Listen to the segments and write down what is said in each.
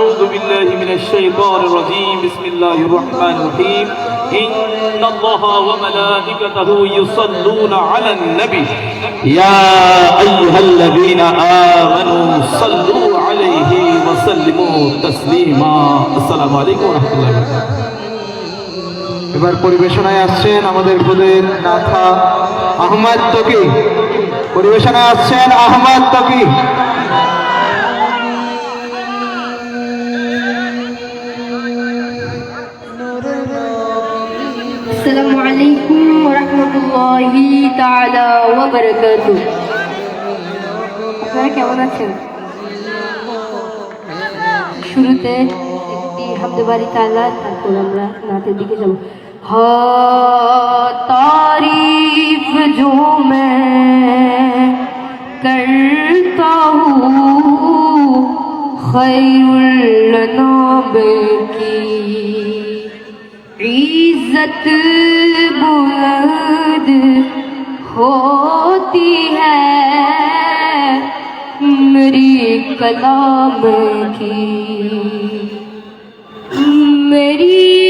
أعوذ بالله من الشيطان الرجيم بسم الله الرحمن الرحيم إن الله وملائكته يصلون على النبي يا أيها الذين آمنوا صلوا عليه وسلموا تسليما السلام عليكم ورحمة الله وبركاته এবার পরিবেশনায় আসছেন আমাদের বোধের নাথা আহমদ তকি পরিবেশনায় আসছেন আহমদ তকি الله تعالى وبركاته আপনারা কেমন আছেন? শুরুতে একটি হামদে বাড়ি তালা, তারপর আমরা নাতের দিকে যাব। হ তারিফ জো মে করতা হুঁ, খৈরুল নব কি ইজ্জত বুলা खुद होती है मेरी कलाम की। मेरी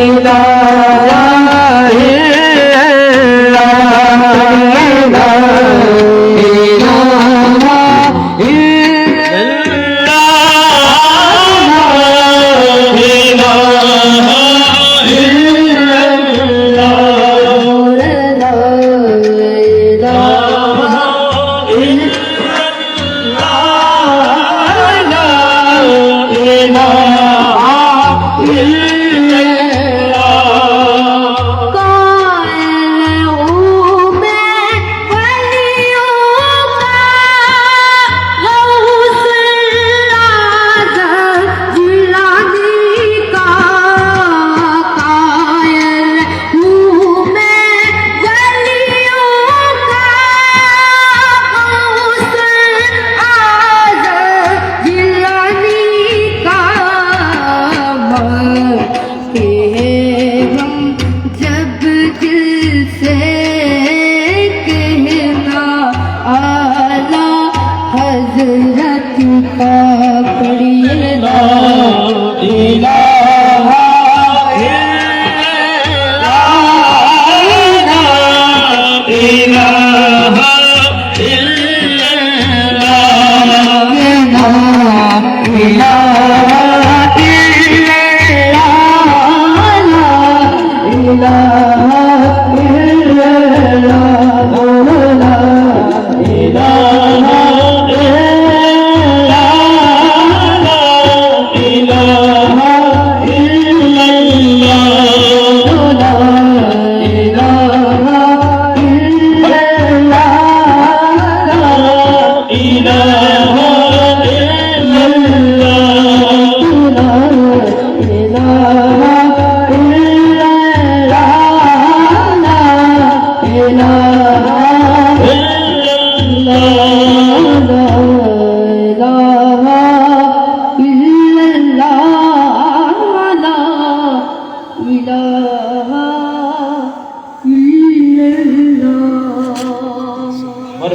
Nidara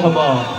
好不好？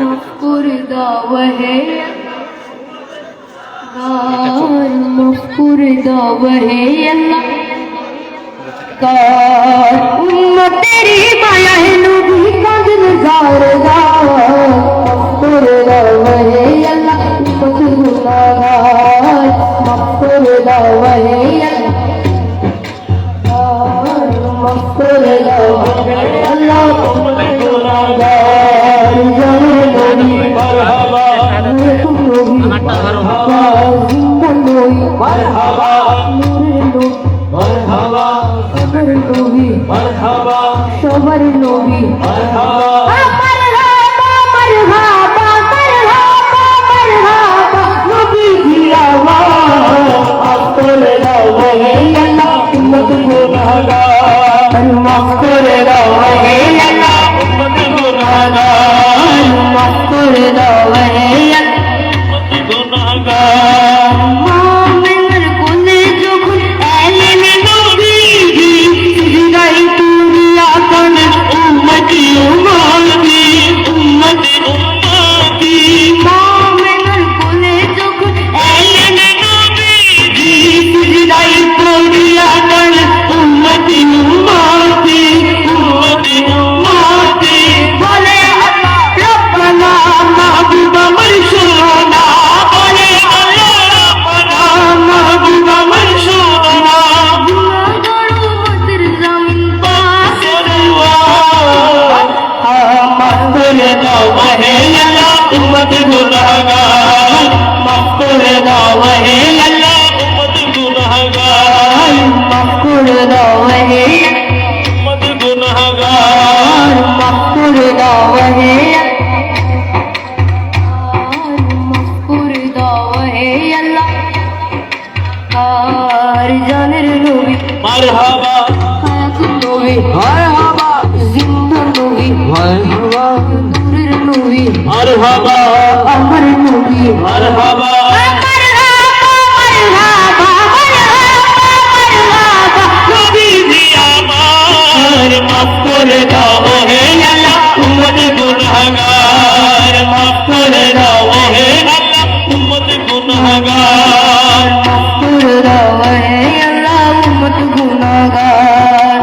মাফ করে দাও হে মাফ করে দাও হে আল্লাহ কার উম্মতেরি মায়ায় নবী কাদের গার গাও মাফ করে দাও হে আল্লাহ মাফ করে দাও হে मरहबा नूरे नूर मरहबा सबर लोभी मरहबा सबर लोभी मरहबा করে দাও হাবা আমার নবী মার হাবা মাফ করে দাও হে আল্লাহ। উম্মত গুনাহগার মাফ করে দাও হে আল্লাহ। উম্মত গুনাহগার। মাফ করে দাও হে আল্লাহ উম্মত গুনাহগার।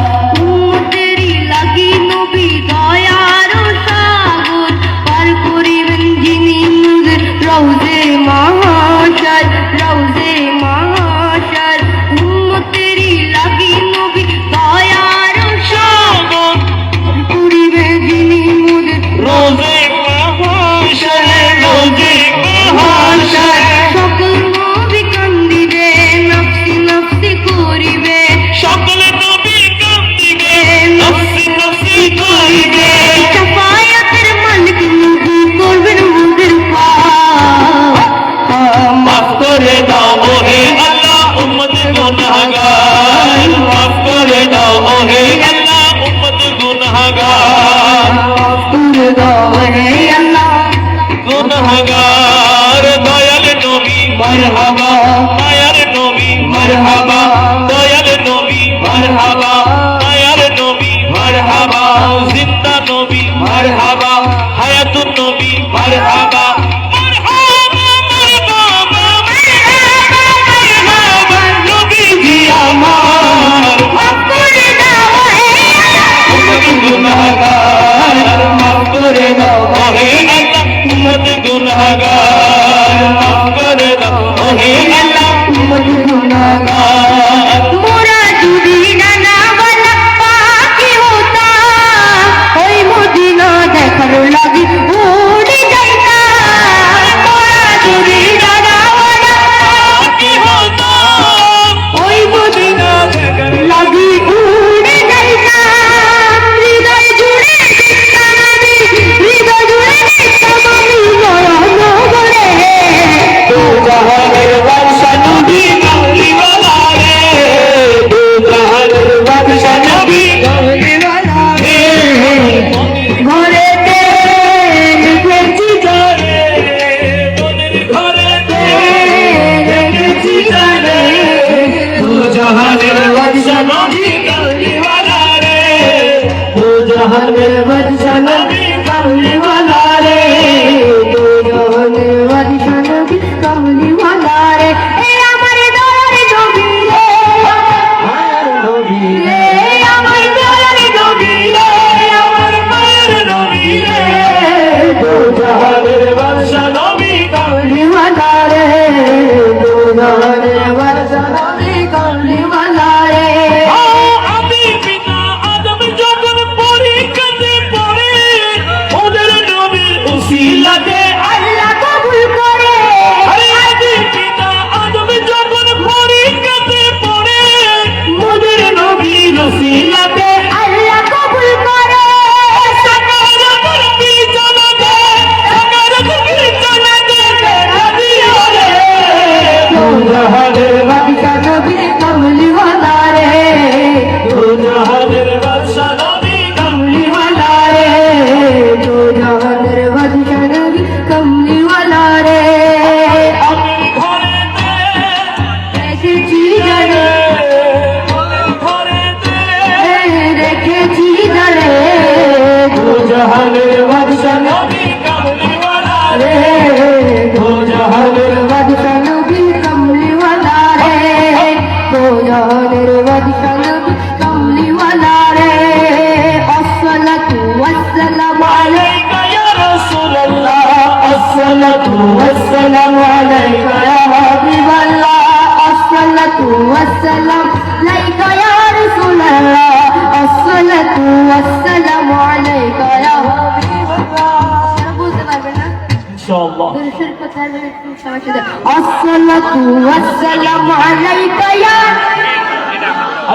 আসসালাতু ওয়াসসালামু আলাইকা ইয়া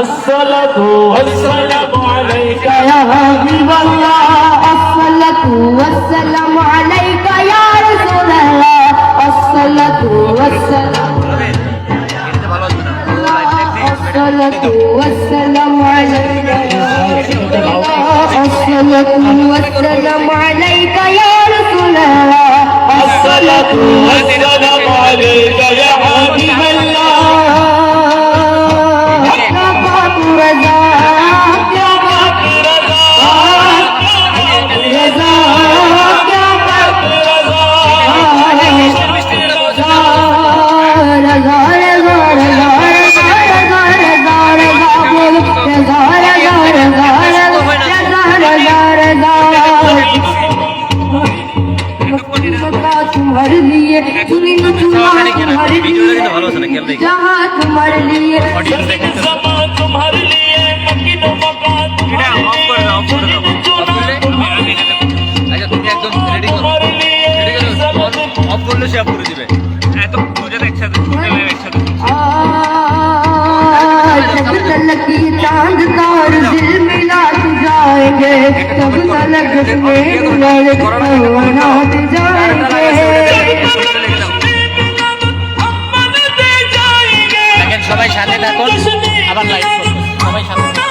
আসসালাতু ওয়াসসালামু আলাইকা ইয়া হাবিবাল্লাহ। আসসালাতু ওয়াসসালামু আলাইকা ইয়া রাসূলুল্লাহ। আসসালাতু ওয়াসসালামু الصلاة والسلام عليك الصلاة والسلام عليك يا رسول الله الصلاة والسلام I'm সবাই সাথে থাকুন। আবার লাইভ সবাই সাথে